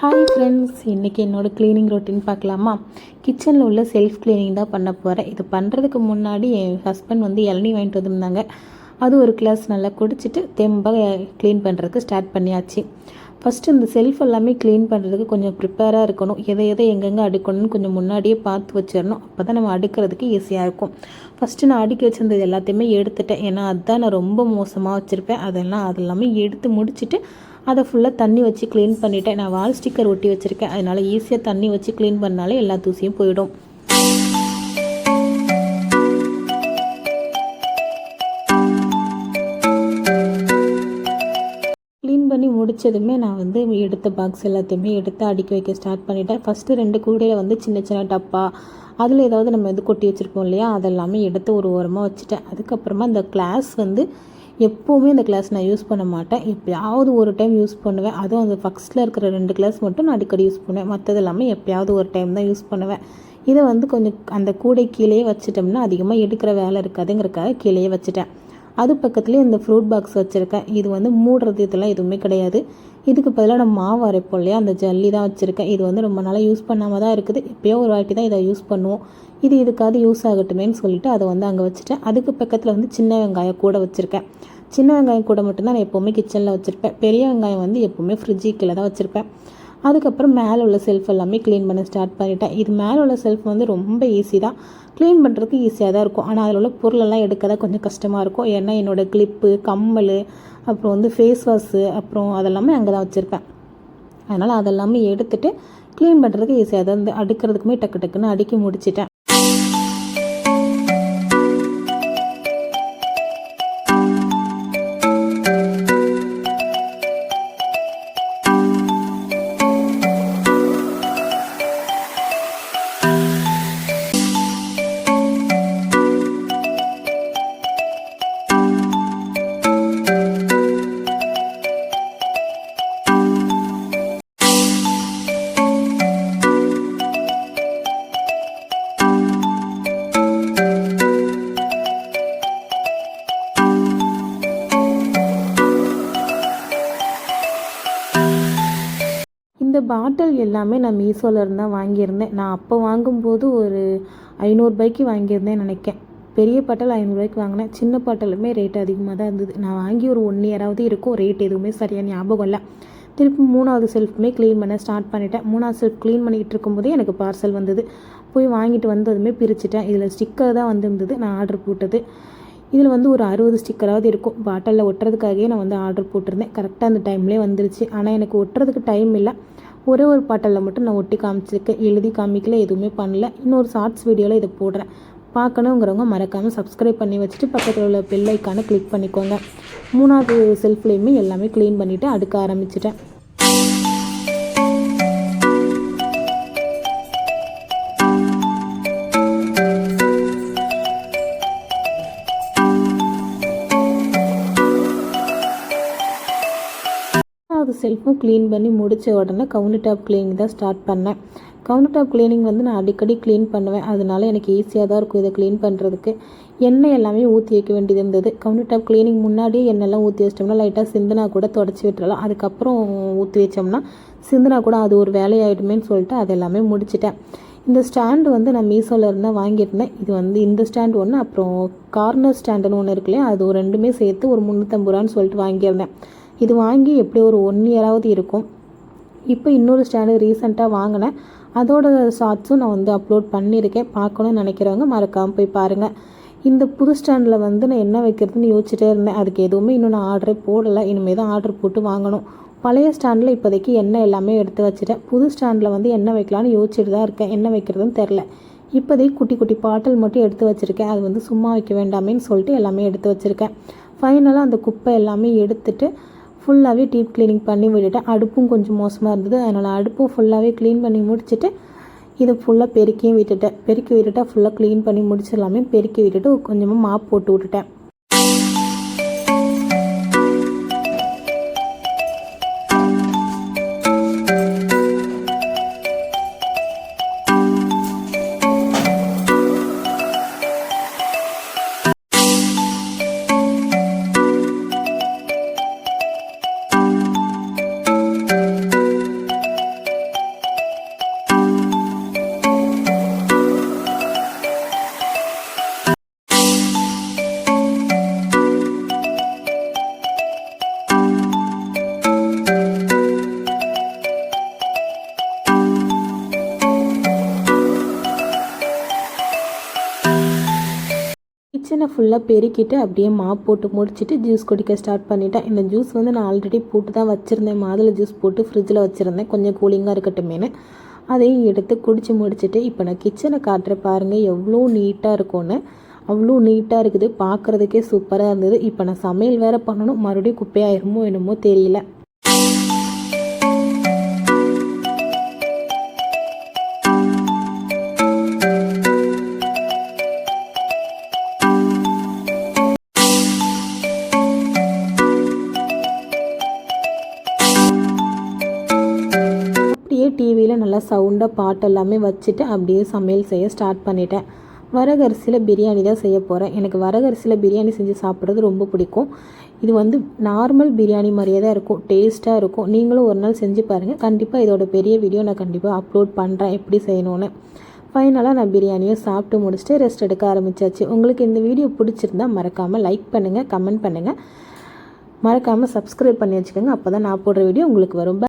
Hi friends இன்றைக்கி என்னோடய cleaning routine பார்க்கலாமா? கிச்சனில் உள்ள செல்ஃப் க்ளீனிங் தான் பண்ண போகிறேன் இது பண்ணுறதுக்கு முன்னாடி என் ஹஸ்பண்ட் வந்து இளநீ வாங்கிட்டு வந்திருந்தாங்க. அது ஒரு கிளாஸ் நல்லா குடிச்சிட்டு தெம்பாக க்ளீன் பண்ணுறதுக்கு ஸ்டார்ட் பண்ணியாச்சு. ஃபஸ்ட்டு இந்த செல்ஃப் எல்லாமே க்ளீன் பண்ணுறதுக்கு கொஞ்சம் ப்ரிப்பேராக இருக்கணும். எதை எதை எங்கெங்கே அடுக்கணும்னு கொஞ்சம் முன்னாடியே பார்த்து வச்சிடணும். அப்போ தான் நம்ம அடுக்கிறதுக்கு ஈஸியாக இருக்கும். ஃபஸ்ட்டு நான் அடுக்கி வச்சிருந்தது எல்லாத்தையுமே எடுத்துட்டேன். ஏன்னா அதுதான் நான் ரொம்ப மோசமாக வச்சுருப்பேன். அதெல்லாம் அது எல்லாமே எடுத்து முடிச்சுட்டு அதை ஃபுல்லாக தண்ணி வச்சு க்ளீன் பண்ணிவிட்டேன் நான் வால் ஸ்டிக்கர் ஒட்டி வச்சுருக்கேன். அதனால் ஈஸியாக தண்ணி வச்சு க்ளீன் பண்ணாலே எல்லா தூசியும் போயிடும். க்ளீன் பண்ணி முடித்ததுமே நான் வந்து எடுத்த பாக்ஸ் எல்லாத்தையுமே எடுத்து அடுக்கி வைக்க ஸ்டார்ட் பண்ணிட்டேன். ஃபஸ்ட்டு ரெண்டு கூடையில் வந்து சின்ன சின்ன டப்பா அதில் ஏதாவது நம்ம வந்து கொட்டி வச்சுருப்போம் இல்லையா? அதெல்லாமே எடுத்து ஒரு ஓரமாக வச்சுட்டேன். அதுக்கப்புறமா இந்த கிளாஸ் வந்து எப்போவுமே இந்த கிளாஸ் நான் யூஸ் பண்ண மாட்டேன். எப்போயாவது ஒரு டைம் யூஸ் பண்ணுவேன். அதுவும் அந்த ஃபஸ்ட்டில் இருக்கிற ரெண்டு கிளாஸ் மட்டும் நான் அடிக்கடி யூஸ் பண்ணுவேன். மற்றது எல்லாமே எப்போயாவது ஒரு டைம் தான் யூஸ் பண்ணுவேன். இதை வந்து கொஞ்சம் அந்த கூடை கீழே வச்சுட்டோம்னா அதிகமாக எடுக்கிற வேலை இருக்காதுங்கிறக்காக கீழேயே வச்சுட்டேன். அது பக்கத்துலேயே இந்த ஃப்ரூட் பாக்ஸ் வச்சுருக்கேன். இது வந்து மூடுறது இதெல்லாம் எதுவுமே கிடையாது. இதுக்கு பதிலாக நான் மாவு அரைப்போம் இல்லையா? அந்த ஜல்லி தான் வச்சுருக்கேன். இது வந்து ரொம்ப நாளாக யூஸ் பண்ணாமல் தான் இருக்குது. எப்போயோ ஒரு வாட்டி தான் இதை யூஸ் பண்ணுவோம். இது இதுக்காவது யூஸ் ஆகட்டுமேன்னு சொல்லிட்டு அதை வந்து அங்கே வச்சுட்டேன். அதுக்கு பக்கத்தில் வந்து சின்ன வெங்காயம் கூட வச்சுருக்கேன். சின்ன வெங்காயம் கூட மட்டும்தான் நான் எப்போவுமே கிச்சனில் வச்சுருப்பேன். பெரிய வெங்காயம் வந்து எப்போவுமே ஃப்ரிட்ஜு கீழே தான் வச்சுருப்பேன். அதுக்கப்புறம் மேலே உள்ள செல்ஃப் எல்லாமே க்ளீன் பண்ண ஸ்டார்ட் பண்ணிட்டேன். இது மேலே உள்ள செல்ஃப் வந்து ரொம்ப ஈஸி தான். க்ளீன் பண்ணுறதுக்கு ஈஸியாக தான் இருக்கும். ஆனால் அதில் உள்ள பொருளெல்லாம் எடுக்க தான் கொஞ்சம் கஷ்டமாக இருக்கும். ஏன்னா என்னோடய கிளிப்பு கம்மல் அப்புறம் வந்து ஃபேஸ் வாஷு அப்புறம் அதெல்லாமே அங்கே தான் வச்சுருப்பேன். அதனால் அதெல்லாமே எடுத்துகிட்டு க்ளீன் பண்ணுறதுக்கு ஈஸியாக தான் இருந்து அடுக்கிறதுக்குமே டக்கு டக்குன்னு அடுக்கி முடிச்சிட்டேன். இந்த பாட்டில் எல்லாமே நான் மீஷோவில் தான் வாங்கியிருந்தேன். நான் அப்போ வாங்கும்போது ஒரு ஐநூறுபாய்க்கு வாங்கியிருந்தேன் நினைக்கேன் பெரிய பாட்டில் ஐநூறுரூவாய்க்கு வாங்கினேன். சின்ன பாட்டிலுமே ரேட் அதிகமாக தான் இருந்தது. நான் வாங்கி ஒரு ஒன் இயராவது இருக்கும். ரேட் எதுவுமே சரியாக ஞாபகம் இல்லை. திருப்பி மூணாவது செல்ஃபுமே க்ளீன் பண்ண ஸ்டார்ட் பண்ணிட்டேன். மூணாவது செல்ஃப் க்ளீன் பண்ணிகிட்டு இருக்கும்போதே எனக்கு பார்சல் வந்தது. போய் வாங்கிட்டு வந்ததுமே பிரிச்சுட்டேன். இதில் ஸ்டிக்கர் தான் வந்திருந்தது. நான் ஆர்டர் போட்டது. இதில் வந்து ஒரு அறுபது ஸ்டிக்கராவது இருக்கும். பாட்டிலில் ஒட்டுறதுக்காகவே நான் வந்து ஆர்டர் போட்டிருந்தேன். கரெக்டாக அந்த டைம்லேயே வந்துருச்சு. ஆனால் எனக்கு ஒட்டுறதுக்கு டைம் இல்லை. ஒரே ஒரு பாட்டில் மட்டும் நான் ஒட்டி காமிச்சிருக்கேன். எழுதி காமிக்கல எதுவுமே பண்ணல. இன்னொரு ஷார்ட்ஸ் வீடியோவில் இதை போடுறேன். பார்க்கணுங்கிறவங்க மறக்காமல் சப்ஸ்கிரைப் பண்ணி வச்சுட்டு பக்கத்தில் உள்ள பெல் ஐக்கானை கிளிக் பண்ணிக்கோங்க. மூணாவது செல்ஃப்லேயுமே எல்லாமே க்ளீன் பண்ணிவிட்டு அடுக்க ஆரம்பிச்சிட்டேன். செல்ஃபும் க்ளீன் பண்ணி முடித்த உடனே கவுண்டர் டாப் க்ளீனிங் தான் ஸ்டார்ட் பண்ணேன். கவுண்டர் டாப் க்ளீனிங் வந்து நான் அடிக்கடி க்ளீன் பண்ணுவேன். அதனால எனக்கு ஈஸியாக தான் இருக்கும் இதை க்ளீன் பண்ணுறதுக்கு எண்ணெய் எல்லாமே ஊற்றி வைக்க வேண்டியது இருந்தது. கவுண்டர் டாப் க்ளீனிங் முன்னாடியே எண்ணெய்லாம் ஊற்றி வச்சிட்டோம்னா லைட்டாக சிந்தினா கூட தொடச்சி விட்டுறலாம். அதுக்கப்புறம் ஊற்றி வச்சோம்னா சிந்தினா கூட அது ஒரு வேலையாயிடுமேன்னு சொல்லிட்டு அது எல்லாமே முடிச்சிட்டேன். இந்த ஸ்டாண்டு வந்து நான் மீசோவில் இருந்தால் வாங்கியிருந்தேன். இது வந்து இந்த ஸ்டாண்ட் ஒன்று அப்புறம் கார்னர் ஸ்டாண்டுன்னு ஒன்று இருக்குல்லையா அது ரெண்டுமே சேர்த்து ஒரு முந்நூற்றம்பது ரூபான்னு சொல்லிட்டு வாங்கியிருந்தேன். இது வாங்கி எப்படி ஒரு ஒன் இயராவது இருக்கும். இப்போ இன்னொரு ஸ்டாண்டு ரீசெண்டாக வாங்கினேன். அதோட ஷார்ட்ஸும் நான் வந்து அப்லோட் பண்ணியிருக்கேன். பார்க்கணும்னு நினைக்கிறவங்க மறக்காமல் போய் பாருங்கள் இந்த புது ஸ்டாண்டில் வந்து நான் என்ன வைக்கிறதுன்னு யோசிச்சுட்டே இருந்தேன். அதுக்கு எதுவுமே இன்னும் நான் ஆர்டரே போடலை. இனிமேல் தான் ஆர்டர் போட்டு வாங்கணும். பழைய ஸ்டாண்டில் இப்போதைக்கு எண்ணெய் எல்லாமே எடுத்து வச்சுட்டேன். புது ஸ்டாண்டில் வந்து என்ன வைக்கலான்னு யோசிச்சுட்டு தான் இருக்கேன். என்ன வைக்கிறதுன்னு தெரில இப்போதைக்கு குட்டி குட்டி பாட்டில் மட்டும் எடுத்து வச்சுருக்கேன். அது வந்து சும்மா வைக்க வேண்டாமேன்னு சொல்லிட்டு எல்லாமே எடுத்து வச்சுருக்கேன். ஃபைனலாக அந்த குப்பை எல்லாமே எடுத்துட்டு ஃபுல்லாகவே டீப் க்ளீனிங் பண்ணி விட்டுட்டேன் அடுப்பும் கொஞ்சம் மோசமாக இருந்தது. அதனால் அடுப்பும் ஃபுல்லாகவே க்ளீன் பண்ணி முடிச்சுட்டு இதை ஃபுல்லாக பெருக்கியும் விட்டுட்டேன். பெருக்கி விட்டுட்டா ஃபுல்லாக க்ளீன் பண்ணி முடிச்சிடலாமே. பெருக்கி விட்டுட்டு கொஞ்சமாக மாப் போட்டு விட்டுட்டேன். கிச்சனை ஃபுல்லாக பெருக்கிட்டு அப்படியே மா போட்டு முடிச்சுட்டு ஜூஸ் குடிக்க ஸ்டார்ட் பண்ணிட்டேன். இந்த ஜூஸ் வந்து நான் ஆல்ரெடி போட்டு தான் வச்சுருந்தேன். மாதுளை ஜூஸ் போட்டு ஃப்ரிட்ஜில் வச்சுருந்தேன். கொஞ்சம் கூலிங்காக இருக்கட்டுமேனு அதையும் எடுத்து குடித்து முடிச்சுட்டு இப்போ நான் கிச்சனை காட்டுற பாருங்கள் எவ்வளோ நீட்டாக இருக்கும்னு. அவ்வளோ நீட்டாக இருக்குது. பார்க்குறதுக்கே சூப்பராக இருந்தது. இப்போ நான் சமையல் வேறு பண்ணணும். மறுபடியும் குப்பையாயிருமோ என்னமோ தெரியல. சவுண்டாக பாட்டு எல்லாமே வச்சுட்டு அப்படியே சமையல் செய்ய ஸ்டார்ட் பண்ணிட்டேன். வரகரிசியில் பிரியாணி தான் செய்ய போகிறேன் எனக்கு வரகரிசியில் பிரியாணி செஞ்சு சாப்பிட்றது ரொம்ப பிடிக்கும். இது வந்து நார்மல் பிரியாணி மாதிரியே தான் இருக்கும். டேஸ்ட்டாக இருக்கும். நீங்களும் ஒரு நாள் செஞ்சு பாருங்கள் கண்டிப்பாக இதோட பெரிய வீடியோ நான் கண்டிப்பாக அப்லோட் பண்ணுறேன் எப்படி செய்யணும்னு. ஃபைனலாக நான் பிரியாணியை சாப்பிட்டு முடிச்சுட்டு ரெஸ்ட் எடுக்க ஆரம்பிச்சாச்சு. உங்களுக்கு இந்த வீடியோ பிடிச்சிருந்தா மறக்காமல் லைக் பண்ணுங்கள் கமெண்ட் பண்ணுங்கள் மறக்காமல் சப்ஸ்கிரைப் பண்ணி வச்சுக்கோங்க. அப்போ தான் நான் போடுற வீடியோ உங்களுக்கு வரும்.